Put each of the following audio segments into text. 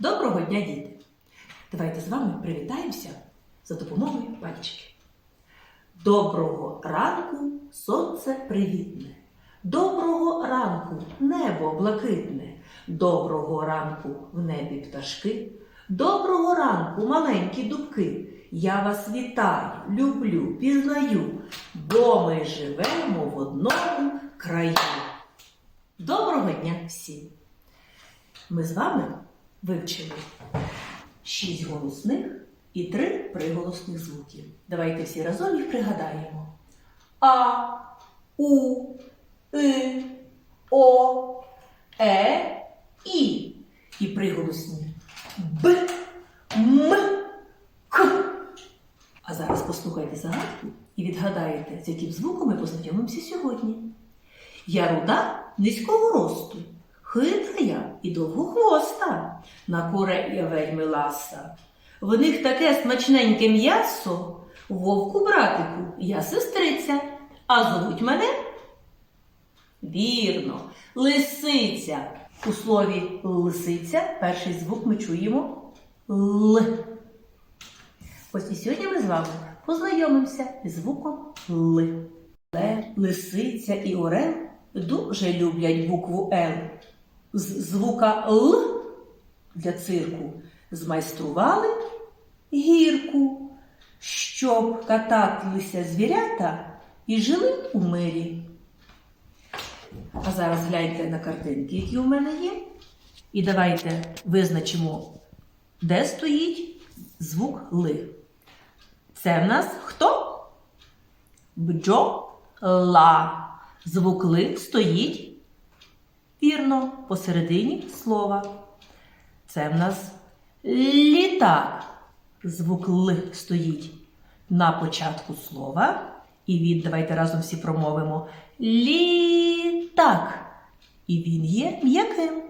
Доброго дня, діти! Давайте з вами привітаємося за допомогою пальчиків. Доброго ранку, сонце привітне. Доброго ранку, небо блакитне. Доброго ранку в небі пташки. Доброго ранку, маленькі дубки. Я вас вітаю, люблю, пізнаю, бо ми живемо в одному краю. Доброго дня всім! Ми з вами вивчили шість голосних і три приголосних звуків. Давайте всі разом їх пригадаємо. А, У, И, О, Е, І. І приголосні Б, М, К. А зараз послухайте загадку і відгадаєте, з яким звуком ми познайомимося сьогодні. Я руда низького росту, хитра я і довгохвоста, на куре я вельми ласа. В них таке смачненьке м'ясо, вовку братику, я сестриця, а зовуть мене? Вірно, лисиця. У слові лисиця перший звук ми чуємо Л. Ось і сьогодні ми з вами познайомимося із звуком Л. Лисиця і орел дуже люблять букву Л. З звука Л для цирку змайстрували гірку, щоб каталися звірята і жили у мирі. А зараз гляньте на картинки, які у мене є. І давайте визначимо, де стоїть звук Ли. Це в нас хто? Бджола. Звук Ли стоїть вірно посередині слова. Це в нас літак. Звук Л стоїть на початку слова. І він, давайте разом всі промовимо літак. І він є м'яким.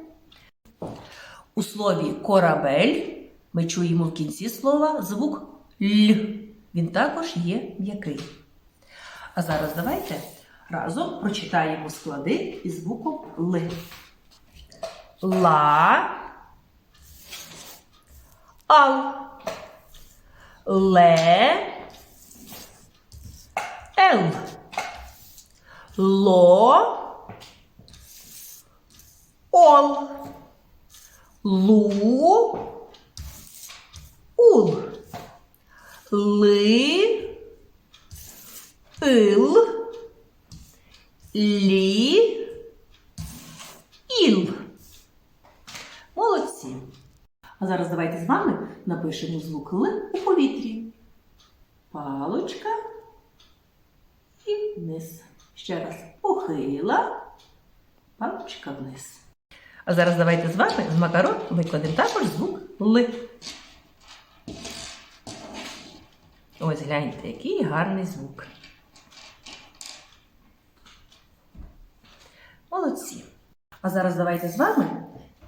У слові корабель ми чуємо в кінці слова звук Л. Він також є м'який. А зараз давайте разом прочитаємо склади із звуком Л. Ла. Ал. Ле. Ел. Ло. Ол. Лу. Ул. Ли. Ил. Лі. Іл. Молодці. А зараз давайте з вами напишемо звук Л у повітрі. Палочка і вниз. Ще раз похила. Палочка вниз. А зараз давайте з вами з макарон викладемо також звук Л. Ось гляньте, який гарний звук. Молодці. А зараз давайте з вами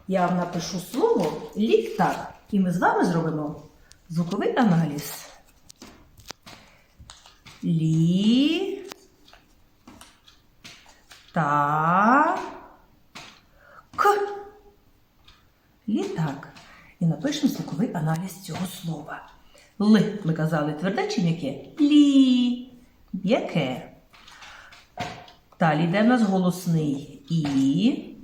я вам напишу слово літак. І ми з вами зробимо звуковий аналіз. Лі. Та. К. Літак. І напишемо звуковий аналіз цього слова. Л. Ми казали тверде чи м'яке? Лі. М'яке. Далі йде в нас голосний І.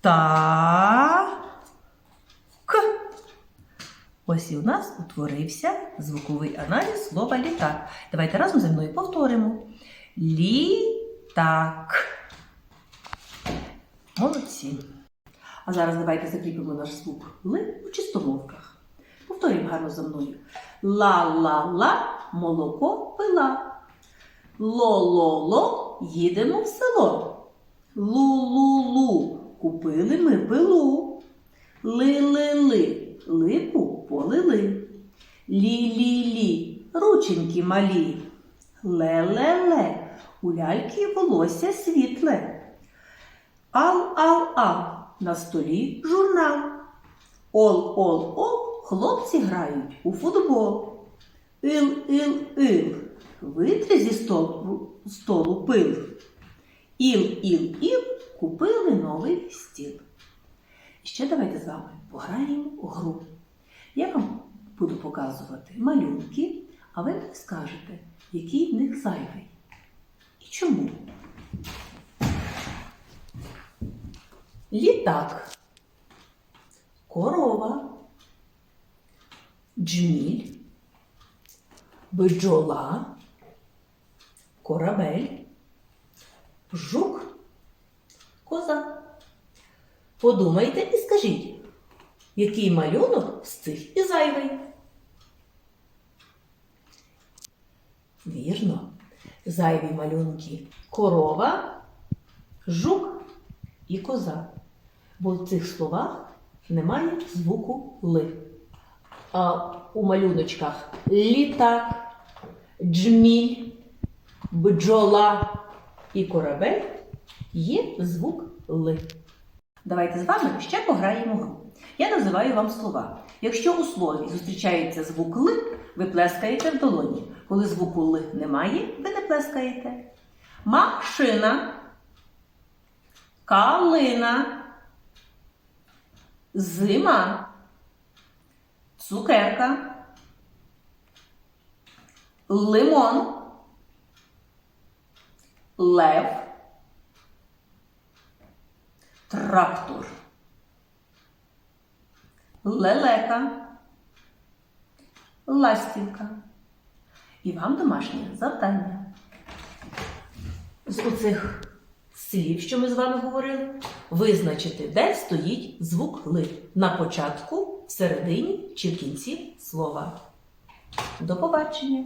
Та. К. Ось і у нас утворився звуковий аналіз слова літак. Давайте разом зі мною повторимо. Літак. Молодці. А зараз давайте закріпимо наш звук Л у чистомовках. Повторюємо гарно за мною. Ла-ла-ла, молоко пила. Ло-ло-ло, їдемо в село. Лу-лу-лу, купили ми пилу. Ли-ли-ли, липу полили. Лі-лі-лі, рученьки малі. Ле-ле-ле, у ляльки волосся світле. Ал-ал-ал, на столі журнал. Ол-ол-ол, хлопці грають у футбол. Ил-ил-ил, витри зі столу, столу пил. Іл-іл-іл, купили новий стіл. Ще давайте з вами пограємо у гру. Я вам буду показувати малюнки, а ви мені скажете, який в них зайвий. І чому? Літак, корова, джміль, бджола, корабель, жук, коза. Подумайте і скажіть, який малюнок з цих і зайвий? Вірно, зайві малюнки корова, жук і коза. Бо в цих словах немає звуку ли. А у малюночках літак, джміль, бджола і корабель є звук ли. Давайте з вами ще пограємо гру. Я називаю вам слова. Якщо у слові зустрічається звук ли, ви плескаєте в долоні. Коли звуку ли немає, ви не плескаєте. Машина, калина, зима, цукерка, лимон, лев, трактор, лелека, ластівка. І вам домашнє завдання. З оцих слів, що ми з вами говорили, визначити, де стоїть звук ли на початку, всередині чи в кінці слова. До побачення!